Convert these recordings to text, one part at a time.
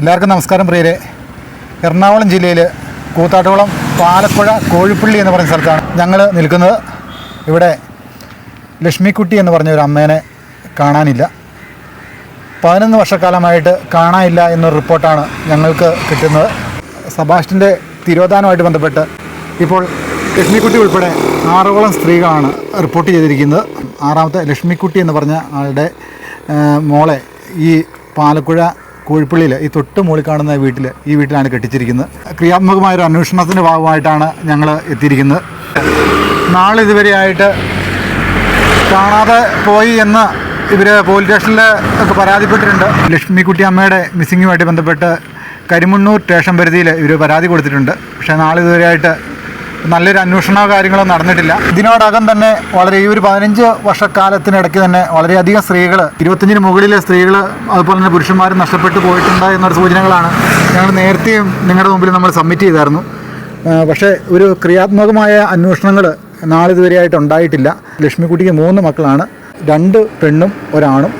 എല്ലാവർക്കും നമസ്കാരം പ്രിയരെ. എറണാകുളം ജില്ലയിൽ കൂത്താട്ടുകുളം പാലപ്പുഴ കോഴിപ്പള്ളി എന്ന് പറയുന്ന സ്ഥലത്താണ് ഞങ്ങൾ നിൽക്കുന്നത്. ഇവിടെ ലക്ഷ്മിക്കുട്ടി എന്ന് പറഞ്ഞ ഒരു അമ്മേനെ കാണാനില്ല. പതിനൊന്ന് വർഷക്കാലമായിട്ട് കാണാനില്ല എന്നൊരു റിപ്പോർട്ടാണ് ഞങ്ങൾക്ക് കിട്ടുന്നത്. സബാസ്റ്റിന്റെ തിരോധാനമായിട്ട് ബന്ധപ്പെട്ട് ഇപ്പോൾ ലക്ഷ്മിക്കുട്ടി ഉൾപ്പെടെ ആറോളം സ്ത്രീകളാണ് റിപ്പോർട്ട് ചെയ്തിരിക്കുന്നത്. ആറാമത്തെ ലക്ഷ്മിക്കുട്ടി എന്ന് പറഞ്ഞ ആളുടെ മോളെ ഈ പാലക്കുഴ കോഴിപ്പള്ളിയിൽ ഈ തൊട്ട് മുകളിൽ കാണുന്ന വീട്ടിൽ ഈ വീട്ടിലാണ് കെട്ടിച്ചിരിക്കുന്നത്. ക്രിയാത്മകമായ ഒരു അന്വേഷണത്തിന്റെ ഭാഗമായിട്ടാണ് ഞങ്ങൾ എത്തിയിരിക്കുന്നത്. നാളെ ഇതുവരെയായിട്ട് കാണാതെ പോയി എന്ന് ഇവർ പോലീസ് സ്റ്റേഷനിൽ ഒക്കെ പരാതിപ്പെട്ടിട്ടുണ്ട്. ലക്ഷ്മിക്കുട്ടി അമ്മയുടെ മിസ്സിങ്ങുമായിട്ട് ബന്ധപ്പെട്ട് കരിമണ്ണൂർ സ്റ്റേഷൻ പരിധിയിൽ ഇവർ പരാതി കൊടുത്തിട്ടുണ്ട്. പക്ഷേ നാളെ ഇതുവരെയായിട്ട് നല്ലൊരു അന്വേഷണമോ കാര്യങ്ങളോ നടന്നിട്ടില്ല. ഇതിനോടകം തന്നെ വളരെ ഈ ഒരു പതിനഞ്ച് വർഷക്കാലത്തിനിടയ്ക്ക് തന്നെ വളരെയധികം സ്ത്രീകൾ ഇരുപത്തഞ്ചിന് മുകളിലെ സ്ത്രീകൾ അതുപോലെ തന്നെ പുരുഷന്മാരും നഷ്ടപ്പെട്ടു പോയിട്ടുണ്ട് എന്നൊരു സൂചനകളാണ് ഞങ്ങൾ നേരത്തെയും നിങ്ങളുടെ മുമ്പിൽ നമ്മൾ സബ്മിറ്റ് ചെയ്തായിരുന്നു. പക്ഷേ ഒരു ക്രിയാത്മകമായ അന്വേഷണങ്ങൾ നാളിതുവരെയായിട്ട് ഉണ്ടായിട്ടില്ല. ലക്ഷ്മിക്കുട്ടിക്ക് മൂന്ന് മക്കളാണ്. രണ്ട് പെണ്ണും ഒരാണും.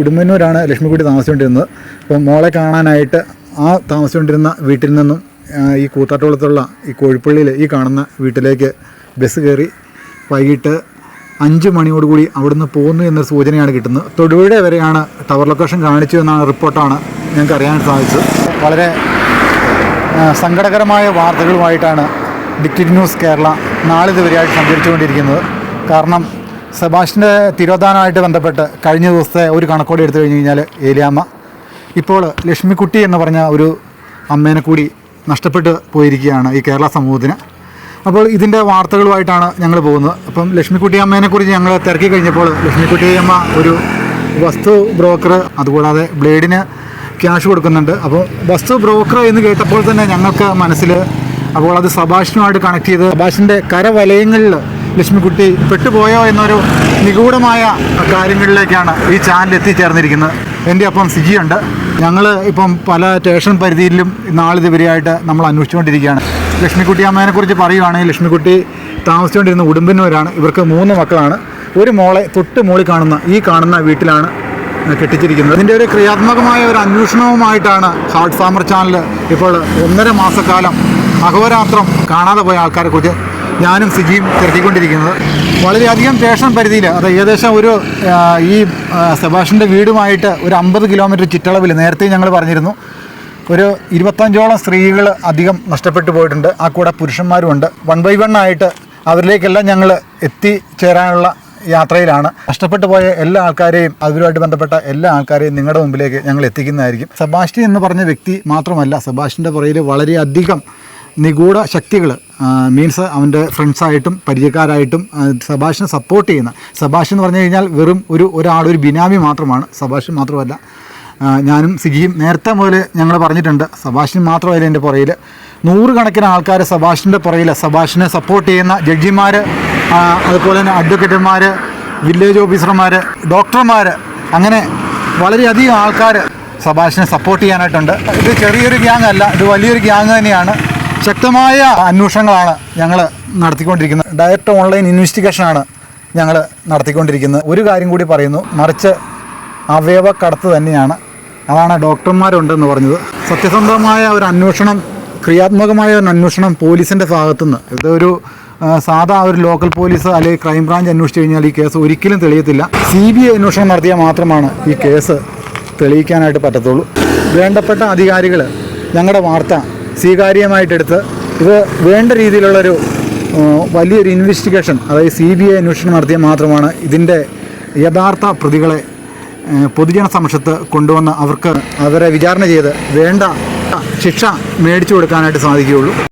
ഉടുമ്പന്നൂരാണ് ലക്ഷ്മിക്കുട്ടി താമസിച്ചുകൊണ്ടിരുന്നത്. അപ്പം മോളെ കാണാനായിട്ട് ആ താമസിച്ചുകൊണ്ടിരുന്ന വീട്ടിൽ നിന്നും ഈ കൂത്താട്ടുകുളത്തുള്ള ഈ കോഴിപ്പള്ളിയിൽ ഈ കാണുന്ന വീട്ടിലേക്ക് ബസ് കയറി വൈകിട്ട് അഞ്ച് മണിയോടുകൂടി അവിടുന്ന് പോകുന്നു എന്നൊരു സൂചനയാണ് കിട്ടുന്നത്. തൊടുപുഴ വരെയാണ് ടവർ ലൊക്കേഷൻ കാണിച്ചു എന്നാണ് റിപ്പോർട്ടാണ് ഞങ്ങൾക്ക് അറിയാൻ സാധിച്ചത്. വളരെ സങ്കടകരമായ വാർത്തകളുമായിട്ടാണ് ഡിക്റ്റിഡ് ന്യൂസ് കേരള നാളിതുവരെയായിട്ട് സഞ്ചരിച്ചുകൊണ്ടിരിക്കുന്നത്. കാരണം സെബാസ്റ്റിന്റെ തിരോധാനമായിട്ട് ബന്ധപ്പെട്ട് കഴിഞ്ഞ ദിവസത്തെ ഒരു കണക്കോടെ എടുത്തു കഴിഞ്ഞ് കഴിഞ്ഞാൽ ഏലിയാമ്മ. ഇപ്പോൾ ലക്ഷ്മിക്കുട്ടി എന്ന് പറഞ്ഞ ഒരു അമ്മേനെ കൂടി നഷ്ടപ്പെട്ട് പോയിരിക്കുകയാണ് ഈ കേരള സമൂഹത്തിന്. അപ്പോൾ ഇതിന്റെ വാർത്തകളുമായിട്ടാണ് ഞങ്ങൾ പോകുന്നത്. അപ്പം ലക്ഷ്മിക്കുട്ടി അമ്മേനെക്കുറിച്ച് ഞങ്ങൾ തിരക്കി കഴിഞ്ഞപ്പോൾ ലക്ഷ്മിക്കുട്ടി അമ്മ ഒരു വസ്തു ബ്രോക്കർ അതുകൂടാതെ ബ്ലേഡിന് ക്യാഷ് കൊടുക്കുന്നുണ്ട്. അപ്പോൾ വസ്തു ബ്രോക്കർ എന്ന് കേട്ടപ്പോൾ തന്നെ ഞങ്ങൾക്ക് മനസ്സിൽ അപ്പോൾ അത് സഭാഷിനുമായിട്ട് കണക്ട് ചെയ്ത് സഭാഷിന്റെ കരവലയങ്ങളിൽ ലക്ഷ്മിക്കുട്ടി പെട്ടുപോയോ എന്നൊരു നിഗൂഢമായ കാര്യങ്ങളിലേക്കാണ് ഈ ചാനൽ എത്തിച്ചേർന്നിരിക്കുന്നത്. എന്റെ ഒപ്പം സിജിയുണ്ട്. ഞങ്ങൾ ഇപ്പം പല സ്റ്റേഷൻ പരിധിയിലും നാളിതുവരെയായിട്ട് നമ്മൾ അന്വേഷിച്ചുകൊണ്ടിരിക്കുകയാണ്. ലക്ഷ്മിക്കുട്ടി അമ്മേനെ കുറിച്ച് പറയുവാണെങ്കിൽ ലക്ഷ്മിക്കുട്ടി താമസിച്ചുകൊണ്ടിരുന്ന ഉടുമ്പന്നൂരാണ്. ഇവർക്ക് മൂന്ന് മക്കളാണ്. ഒരു മോളെ തൊട്ട് മോളിൽ കാണുന്ന ഈ കാണുന്ന വീട്ടിലാണ് കെട്ടിച്ചിരിക്കുന്നത്. ഇതിന്റെ ഒരു ക്രിയാത്മകമായ ഒരു അന്വേഷണവുമായിട്ടാണ് ഹാർട്ട് ഫാമർ ചാനൽ ഇപ്പോൾ ഒന്നര മാസക്കാലം അഹോരാത്രം കാണാതെ പോയ ആൾക്കാരെ കുറിച്ച് ഞാനും സിജിയും തിരക്കിക്കൊണ്ടിരിക്കുന്നത് വളരെയധികം സ്റ്റേഷൻ പരിധിയിൽ അത് ഏകദേശം ഒരു ഈ സെബാഷിന്റെ വീടുമായിട്ട് ഒരു അമ്പത് കിലോമീറ്റർ ചുറ്റളവിൽ നേരത്തെ ഞങ്ങൾ പറഞ്ഞിരുന്നു. ഒരു ഇരുപത്തഞ്ചോളം സ്ത്രീകൾ അധികം നഷ്ടപ്പെട്ടു പോയിട്ടുണ്ട്. ആ കൂടെ പുരുഷന്മാരുമുണ്ട്. വൺ ബൈ വൺ ആയിട്ട് അവരിലേക്കെല്ലാം ഞങ്ങൾ എത്തിച്ചേരാനുള്ള യാത്രയിലാണ്. നഷ്ടപ്പെട്ടു പോയ എല്ലാ ആൾക്കാരെയും അവരുമായിട്ട് ബന്ധപ്പെട്ട എല്ലാ ആൾക്കാരെയും നിങ്ങളുടെ മുമ്പിലേക്ക് ഞങ്ങൾ എത്തിക്കുന്നതായിരിക്കും. സെബാസ്റ്റ്യൻ എന്ന് പറഞ്ഞ വ്യക്തി മാത്രമല്ല സെബാസ്റ്റിന്റെ പുറയിൽ വളരെയധികം നിഗൂഢ ശക്തികൾ മീൻസ് അവന്റെ ഫ്രണ്ട്സായിട്ടും പരിചയക്കാരായിട്ടും സബാഷിനെ സപ്പോർട്ട് ചെയ്യുന്ന. സബാഷ് എന്ന് പറഞ്ഞു കഴിഞ്ഞാൽ വെറും ഒരു ഒരാൾ ഒരു ബിനാമി മാത്രമാണ്. സബാഷ് മാത്രമല്ല. ഞാനും സിഗിയും നേരത്തെ മുതൽ ഞങ്ങൾ പറഞ്ഞിട്ടുണ്ട്. സബാഷിന് മാത്രമല്ല എന്റെ പുറയിൽ നൂറുകണക്കിന് ആൾക്കാർ സബാഷിന്റെ പുറയിൽ സബാഷിനെ സപ്പോർട്ട് ചെയ്യുന്ന ജഡ്ജിമാർ അതുപോലെ തന്നെ അഡ്വക്കേറ്റന്മാർ വില്ലേജ് ഓഫീസർമാർ ഡോക്ടർമാർ അങ്ങനെ വളരെയധികം ആൾക്കാർ സബാഷിനെ സപ്പോർട്ട് ചെയ്യാനായിട്ടുണ്ട്. ഇത് ചെറിയൊരു ഗ്യാങ് അല്ല ഇത് വലിയൊരു ഗ്യാങ് തന്നെയാണ്. ശക്തമായ അന്വേഷണങ്ങളാണ് ഞങ്ങൾ നടത്തിക്കൊണ്ടിരിക്കുന്നത്. ഡയറക്റ്റ് ഓൺലൈൻ ഇൻവെസ്റ്റിഗേഷനാണ് ഞങ്ങൾ നടത്തിക്കൊണ്ടിരിക്കുന്നത്. ഒരു കാര്യം കൂടി പറയുന്നു. മറിച്ച് അവയവ കടത്ത് തന്നെയാണ്. അതാണ് ഡോക്ടർമാരുണ്ടെന്ന് പറഞ്ഞത്. സത്യസന്ധമായ ഒരു അന്വേഷണം ക്രിയാത്മകമായ ഒരു അന്വേഷണം പോലീസിന്റെ ഭാഗത്തുനിന്ന്. ഇതൊരു സാധാ ഒരു ലോക്കൽ പോലീസ് അല്ലെങ്കിൽ ക്രൈം ബ്രാഞ്ച് അന്വേഷിച്ച് കഴിഞ്ഞാൽ ഈ കേസ് ഒരിക്കലും തെളിയത്തില്ല. സി ബി ഐ അന്വേഷണം നടത്തിയാൽ മാത്രമാണ് ഈ കേസ് തെളിയിക്കാനായിട്ട് പറ്റത്തുള്ളൂ. വേണ്ടപ്പെട്ട അധികാരികൾ ഞങ്ങളുടെ വാർത്ത സ്വീകാര്യമായിട്ടെടുത്ത് ഇത് വേണ്ട രീതിയിലുള്ളൊരു വലിയൊരു ഇൻവെസ്റ്റിഗേഷൻ അതായത് സി ബി ഐ അന്വേഷണം നടത്തിയാൽ മാത്രമാണ് ഇതിന്റെ യഥാർത്ഥ പ്രതികളെ പൊതുജന സമക്ഷത്ത് കൊണ്ടുവന്ന് അവർക്ക് അവരെ വിചാരണ ചെയ്ത് വേണ്ട ശിക്ഷ മേടിച്ചു കൊടുക്കാനായിട്ട് സാധിക്കുകയുള്ളൂ.